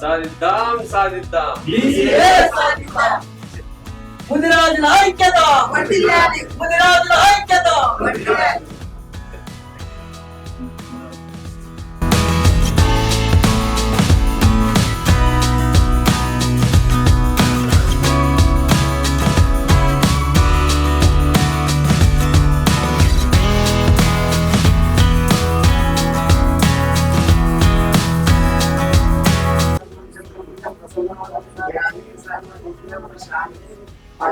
சாதித்தாம் சாதித்தாம். முதலாவது ஐக்கியதா? முதலாவது ஐக்கியதா?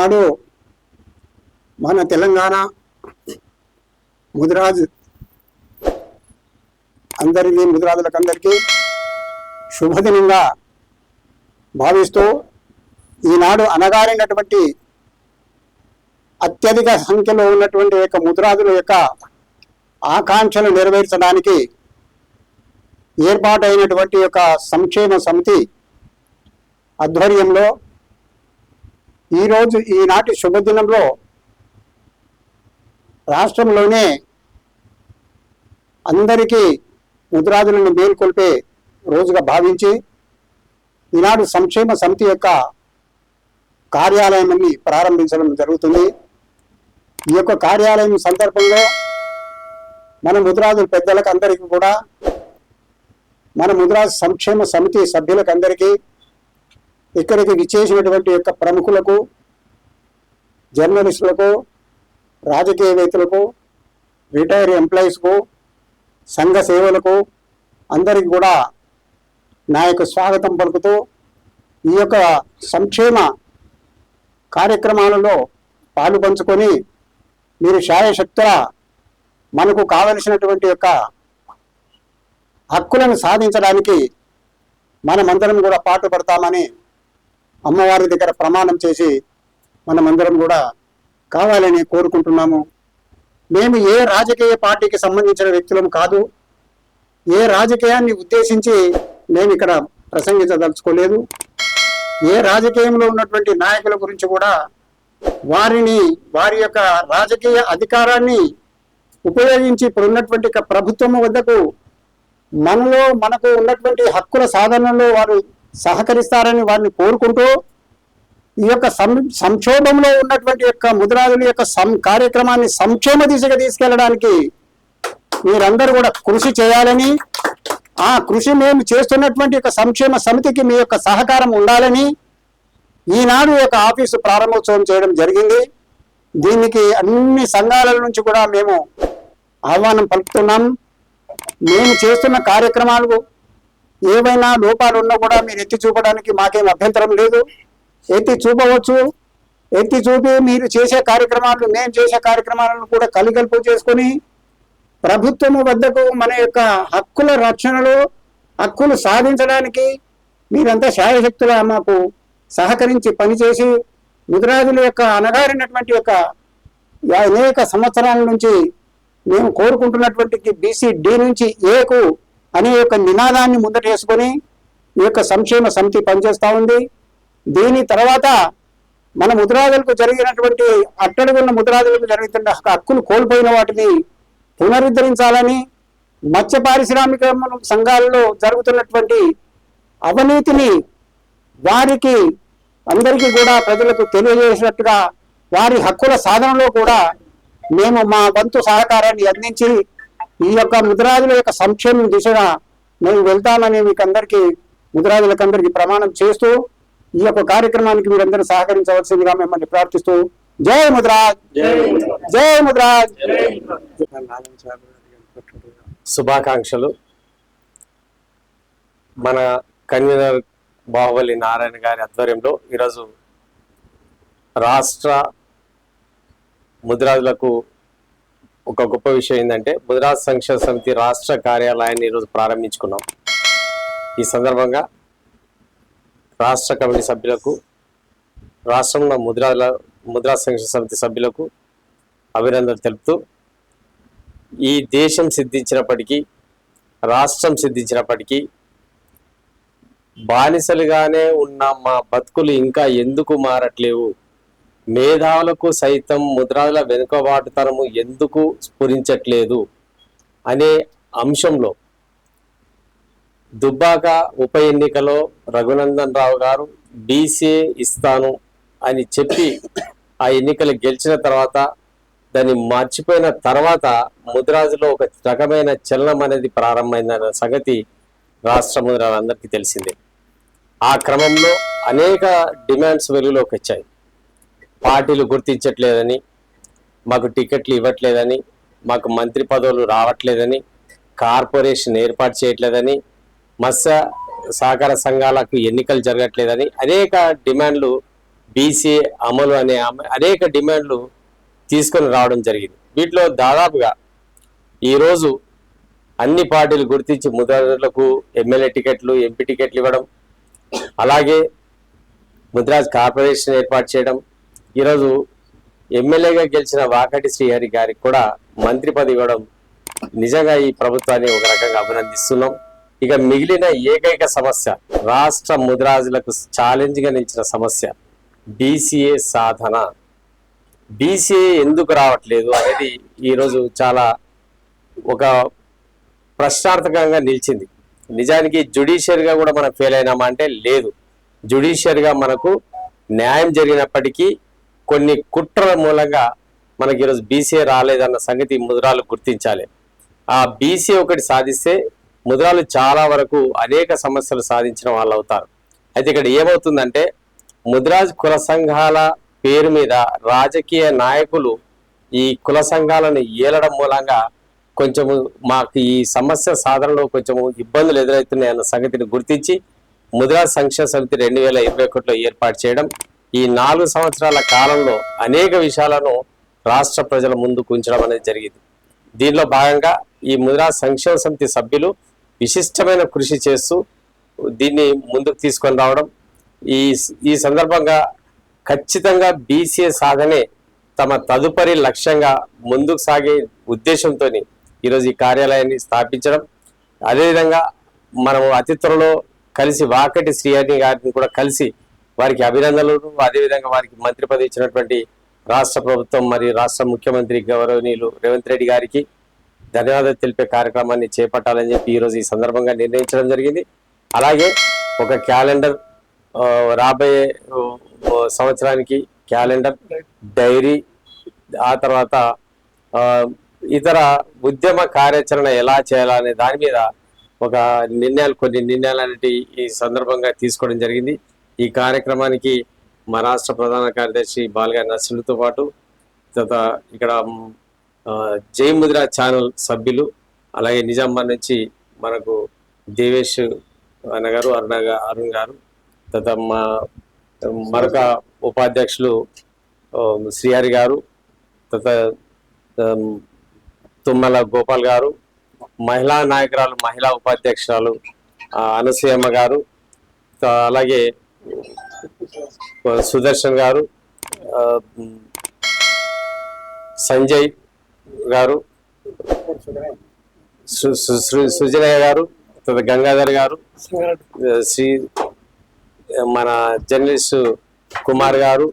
ఈనాడు మన తెలంగాణ ముదిరాజు అందరికీ ముదిరాజులకు అందరికీ శుభదినంగా భావిస్తూ ఈనాడు అనగారినటువంటి అత్యధిక సంఖ్యలో ఉన్నటువంటి యొక్క ముదిరాజుల యొక్క ఆకాంక్షలు నెరవేర్చడానికి ఏర్పాటైనటువంటి యొక్క సంక్షేమ సమితి ఆధ్వర్యంలో ఈరోజు ఈనాటి శుభదినంలో రాష్ట్రంలోనే అందరికీ ముద్రాదులను మేల్కొల్పే రోజుగా భావించి ఈనాడు సంక్షేమ సమితి యొక్క కార్యాలయాన్ని ప్రారంభించడం జరుగుతుంది. ఈ యొక్క కార్యాలయం సందర్భంలో మన ముద్రాజుల పెద్దలకు అందరికీ కూడా మన ముద్రాజు సంక్షేమ సమితి సభ్యులకు అందరికీ ఇక్కడికి విచ్చేసినటువంటి యొక్క ప్రముఖులకు జర్నలిస్టులకు రాజకీయవేత్తలకు రిటైర్ ఎంప్లాయీస్కు సంఘ సేవలకు అందరికి కూడా నా యొక్క స్వాగతం పలుకుతూ ఈ యొక్క సంక్షేమ కార్యక్రమాలలో పాలు పంచుకొని మీరు శాయశక్తుల మనకు కావలసినటువంటి యొక్క హక్కులను సాధించడానికి మనమందరం కూడా పాటుపడతామని అమ్మవారి దగ్గర ప్రమాణం చేసి మనమందరం కూడా కావాలని కోరుకుంటున్నాము. మేము ఏ రాజకీయ పార్టీకి సంబంధించిన వ్యక్తులం కాదు. ఏ రాజకీయాన్ని ఉద్దేశించి మేము ఇక్కడ ప్రసంగించదలుచుకోలేదు. ఏ రాజకీయంలో ఉన్నటువంటి నాయకుల గురించి కూడా వారిని వారి యొక్క రాజకీయ అధికారాన్ని ఉపయోగించి ఇప్పుడు ఉన్నటువంటి ప్రభుత్వం వద్దకు మనలో మనకు ఉన్నటువంటి హక్కుల సాధనలో వారు సహకరిస్తారని వారిని కోరుకుంటూ ఈ యొక్క సం సంక్షోభంలో ఉన్నటువంటి యొక్క ముద్రాదుల యొక్క సం కార్యక్రమాన్ని సంక్షేమ దిశగా తీసుకెళ్ళడానికి మీరందరూ కూడా కృషి చేయాలని ఆ కృషి మేము చేస్తున్నటువంటి ఒక సంక్షేమ సమితికి మీ యొక్క సహకారం ఉండాలని ఈనాడు యొక్క ఆఫీసు ప్రారంభోత్సవం చేయడం జరిగింది. దీనికి అన్ని సంఘాల నుంచి కూడా మేము ఆహ్వానం పలుకుతున్నాం. మేము చేస్తున్న కార్యక్రమాలు ఏవైనా లోపాలు ఉన్నా కూడా మీరు ఎత్తి చూపడానికి మాకేం అభ్యంతరం లేదు. ఎత్తి చూపవచ్చు. ఎత్తి చూపి మీరు చేసే కార్యక్రమాలు మేము చేసే కార్యక్రమాలను కూడా కలిగలుపు చేసుకొని ప్రభుత్వము వద్దకు మన యొక్క హక్కుల రక్షణలో హక్కులు సాధించడానికి మీరంతా శాయశక్తుల మాకు సహకరించి పనిచేసి ముదిరాజుల యొక్క అనగారినటువంటి యొక్క అనేక సంవత్సరాల నుంచి మేము కోరుకుంటున్నటువంటి బీసీ డి నుంచి ఏకు అనే యొక్క నినాదాన్ని ముందట వేసుకొని ఈ యొక్క సంక్షేమ సమితి పనిచేస్తూ ఉంది. దీని తర్వాత మన ముద్రాదులకు జరిగినటువంటి అట్టడుగున్న ముద్రాదులకు జరుగుతున్న హక్కులు కోల్పోయిన వాటిని పునరుద్ధరించాలని మత్స్య పారిశ్రామిక సంఘాలలో జరుగుతున్నటువంటి అవినీతిని వారికి అందరికీ కూడా ప్రజలకు తెలియజేసినట్టుగా వారి హక్కుల సాధనలో కూడా మేము మా వంతు సహకారాన్ని అందించి ఈ యొక్క ముద్రాజుల యొక్క సంక్షేమం దిశగా మేము వెళ్తామని మీకు అందరికీ ముద్రాజులకు అందరికీ ప్రమాణం చేస్తూ ఈ యొక్క కార్యక్రమానికి మీరందరూ సహకరించవలసిందిగా మిమ్మల్ని ప్రార్థిస్తూ జై ముద్రాజ్ జై ముద్రాజ్ శుభాకాంక్షలు. మన కన్వీనర్ బాహుబలి నారాయణ గారి ఆధ్వర్యంలో ఈరోజు రాష్ట్ర ముద్రాజులకు ఒక గొప్ప విషయం ఏంటంటే ముద్రాజ్ సంక్షేమ సమితి రాష్ట్ర కార్యాలయాన్ని ఈరోజు ప్రారంభించుకున్నాం. ఈ సందర్భంగా రాష్ట్ర కమిటీ సభ్యులకు రాష్ట్రంలో ముద్రాల ముద్రా సంక్షేమ సమితి సభ్యులకు అభినందనలు తెలుపుతూ ఈ దేశం సిద్ధించినప్పటికీ రాష్ట్రం సిద్ధించినప్పటికీ బానిసలుగానే ఉన్న మా బతుకులు ఇంకా ఎందుకు మారట్లేవు? మేధావులకు సైతం ముద్రాల వెనుకబాటుతనము ఎందుకు స్ఫురించట్లేదు అనే అంశంలో దుబ్బాక ఉప ఎన్నికలో రఘునందన్ రావు గారు బీసీఏ ఇస్తాను అని చెప్పి ఆ ఎన్నికలు గెలిచిన తర్వాత దాన్ని మర్చిపోయిన తర్వాత ముద్రాజులో ఒక రకమైన చలనం అనేది ప్రారంభమైందన్న సంగతి రాష్ట్ర ముద్రాలందరికీ తెలిసిందే. ఆ క్రమంలో అనేక డిమాండ్స్ వెలుగులోకి వచ్చాయి. పార్టీలు గుర్తించట్లేదని మాకు టికెట్లు ఇవ్వట్లేదని మాకు మంత్రి పదవులు రావట్లేదని కార్పొరేషన్ ఏర్పాటు చేయట్లేదని మత్స్య సహకార సంఘాలకు ఎన్నికలు జరగట్లేదని అనేక డిమాండ్లు బీసీ అమలు అనే అనేక డిమాండ్లు తీసుకొని రావడం జరిగింది. వీటిలో దాదాపుగా ఈరోజు అన్ని పార్టీలు గుర్తించి ముద్రాజులకు ఎమ్మెల్యే టికెట్లు ఎంపీ టికెట్లు ఇవ్వడం అలాగే ముద్రాజ్ కార్పొరేషన్ ఏర్పాటు చేయడం ఈరోజు ఎమ్మెల్యేగా గెలిచిన వాకటి శ్రీహరి గారికి కూడా మంత్రి పదవి ఇవ్వడం నిజంగా ఈ ప్రభుత్వాన్ని ఒక రకంగా అభినందిస్తున్నాం. ఇక మిగిలిన ఏకైక సమస్య రాష్ట్ర ముద్రాజులకు ఛాలెంజ్గా నిలిచిన సమస్య బీసీఏ సాధన. బీసీఏ ఎందుకు రావట్లేదు అనేది ఈరోజు చాలా ఒక ప్రశ్నార్థకంగా నిలిచింది. నిజానికి జుడిషియరీగా కూడా మనం ఫెయిల్ అయినామా అంటే లేదు. జుడిషియరీగా మనకు న్యాయం జరిగినప్పటికీ కొన్ని కుట్రల మూలంగా మనకి ఈరోజు బీసీఏ రాలేదన్న సంగతి ముద్రాలు గుర్తించాలి. ఆ బీసీ ఒకటి సాధిస్తే ముద్రాలు చాలా వరకు అనేక సమస్యలు సాధించిన వాళ్ళు అవుతారు. అయితే ఇక్కడ ఏమవుతుందంటే ముద్రాజ్ కుల సంఘాల పేరు మీద రాజకీయ నాయకులు ఈ కుల సంఘాలను ఏలడం మూలంగా కొంచెము మాకు ఈ సమస్య సాధనలో కొంచెము ఇబ్బందులు ఎదురవుతున్నాయి అన్న సంగతిని గుర్తించి ముద్రా సంక్షేమ సమితి రెండు వేల ఇరవై ఒకటిలో ఏర్పాటు చేయడం ఈ నాలుగు సంవత్సరాల కాలంలో అనేక విషయాలను రాష్ట్ర ప్రజల ముందుకు ఉంచడం అనేది జరిగింది. దీనిలో భాగంగా ఈ ముద్రా సంక్షేమ సమితి సభ్యులు విశిష్టమైన కృషి చేస్తూ దీన్ని ముందుకు తీసుకొని రావడం. ఈ ఈ సందర్భంగా ఖచ్చితంగా బీసీఏ సాధనే తమ తదుపరి లక్ష్యంగా ముందుకు సాగే ఉద్దేశంతో ఈరోజు ఈ కార్యాలయాన్ని స్థాపించడం. అదేవిధంగా మనము అతి త్వరలో కలిసి వాకటి శ్రీహరిని గారిని కూడా కలిసి వారికి అభినందనలు. అదేవిధంగా వారికి మంత్రి పదవి ఇచ్చినటువంటి రాష్ట్ర ప్రభుత్వం మరియు రాష్ట్ర ముఖ్యమంత్రి గౌరవనీయులు రేవంత్ రెడ్డి గారికి ధన్యవాదాలు తెలిపే కార్యక్రమాన్ని చేపట్టాలని చెప్పి ఈరోజు ఈ సందర్భంగా నిర్ణయించడం జరిగింది. అలాగే ఒక క్యాలెండర్ రాబోయే సంవత్సరానికి క్యాలెండర్ డైరీ ఆ తర్వాత ఇతర ఉద్యమ కార్యాచరణ ఎలా చేయాలనే దాని మీద ఒక నిర్ణయాలు కొన్ని నిర్ణయాలు అనేటి ఈ సందర్భంగా తీసుకోవడం జరిగింది. ఈ కార్యక్రమానికి మా రాష్ట్ర ప్రధాన కార్యదర్శి బాలగారి నర్సులతో పాటు తర్వాత ఇక్కడ జై ముద్ర ఛానల్ సభ్యులు అలాగే నిజామాబాద్ నుంచి మనకు దేవేష్ అన్న గారు అరుణ అరుణ్ గారు తర్వాత మా మరొక ఉపాధ్యక్షులు శ్రీహరి గారు తర్వాత తుమ్మల గోపాల్ గారు మహిళా నాయకురాలు మహిళా ఉపాధ్యక్షురాలు అనసూయమ్మ గారు అలాగే సుదర్శన్ గారు సంజయ్ గారు సుజనయ్య గారు గంగాధర్ గారు శ్రీ మన జర్నలిస్ట్ కుమార్ గారు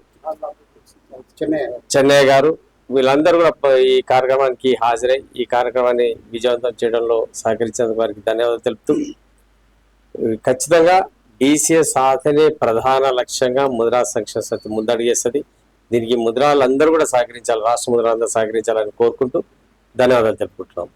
చెన్నయ్య గారు వీళ్ళందరూ కూడా ఈ కార్యక్రమానికి హాజరై ఈ కార్యక్రమాన్ని విజయవంతం చేయడంలో సహకరించేందుకు వారికి ధన్యవాదాలు తెలుపుతూ ఖచ్చితంగా దేశీయ సాధనే ప్రధాన లక్ష్యంగా ముద్రా సంక్షేమ సమితి ముందడుగేస్తుంది. దీనికి ముద్రాలందరూ కూడా సహకరించాలి. రాష్ట్ర ముద్రాలందరూ సహకరించాలని కోరుకుంటూ ధన్యవాదాలు తెలుపుకుంటున్నాం.